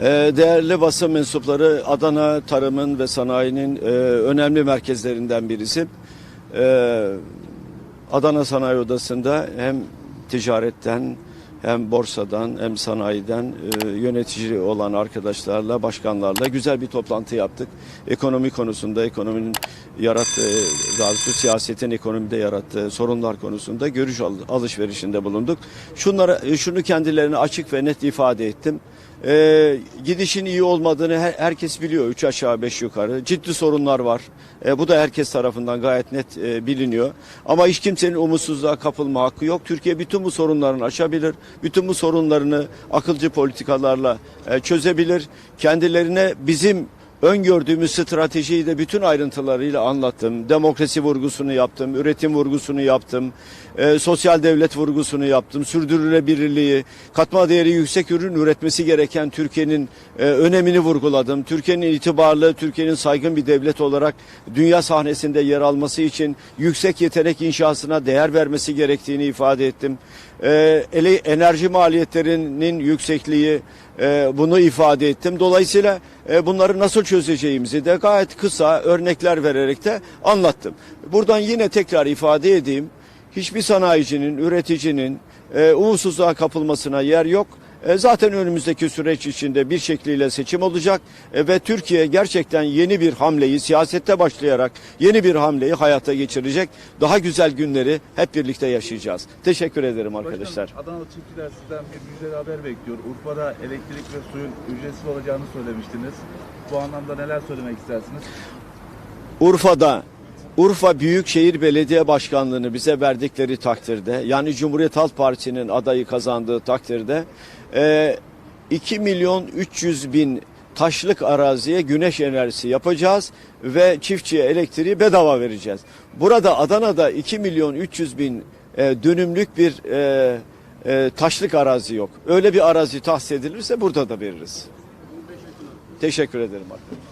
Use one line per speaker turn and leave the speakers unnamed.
Ee, Değerli basın mensupları Adana tarımın ve sanayinin e, önemli merkezlerinden birisi. Ee, Adana Sanayi Odası'nda hem ticaretten hem borsadan hem sanayiden e, yönetici olan arkadaşlarla, başkanlarla güzel bir toplantı yaptık. Ekonomi konusunda, ekonominin yarattığı, daha siyasetin ekonomide yarattığı sorunlar konusunda görüş al- alışverişinde bulunduk. Şunlara, e, şunu kendilerine açık ve net ifade ettim. Ee, gidişin iyi olmadığını her- herkes biliyor. Üç aşağı beş yukarı. Ciddi sorunlar var. Ee, bu da herkes tarafından gayet net e, biliniyor. Ama hiç kimsenin umutsuzluğa kapılma hakkı yok. Türkiye bütün bu sorunlarını aşabilir. Bütün bu sorunlarını akılcı politikalarla e, çözebilir. Kendilerine bizim öngördüğümüz stratejiyi de bütün ayrıntılarıyla anlattım. Demokrasi vurgusunu yaptım, üretim vurgusunu yaptım, e, sosyal devlet vurgusunu yaptım, sürdürülebilirliği, katma değeri yüksek ürün üretmesi gereken Türkiye'nin e, önemini vurguladım. Türkiye'nin itibarlı, Türkiye'nin saygın bir devlet olarak dünya sahnesinde yer alması için yüksek yetenek inşasına değer vermesi gerektiğini ifade ettim. E, enerji maliyetlerinin yüksekliği, e, bunu ifade ettim. Dolayısıyla e, bunları nasıl çözeceğimizi de gayet kısa örnekler vererek de anlattım. Buradan yine tekrar ifade edeyim. Hiçbir sanayicinin, üreticinin e, umutsuzluğa kapılmasına yer yok. E, zaten önümüzdeki süreç içinde bir şekliyle seçim olacak E, ve Türkiye gerçekten yeni bir hamleyi siyasette başlayarak yeni bir hamleyi hayata geçirecek. Daha güzel günleri hep birlikte yaşayacağız. Teşekkür ederim arkadaşlar.
Başkanım, Adanalı çiftçiler sizden bir müjdeli haber bekliyor. Urfa'da elektrik ve suyun ücretsiz olacağını söylemiştiniz. Bu anlamda neler söylemek istersiniz?
Urfa'da Urfa Büyükşehir Belediye Başkanlığı'nı bize verdikleri takdirde yani Cumhuriyet Halk Partisi'nin adayı kazandığı takdirde e, 2 milyon 300 bin taşlık araziye güneş enerjisi yapacağız ve çiftçiye elektriği bedava vereceğiz. Burada Adana'da 2 milyon 300 bin e, dönümlük bir e, e, taşlık arazi yok. Öyle bir arazi tahsis edilirse burada da veririz. Teşekkür ederim arkadaşlar.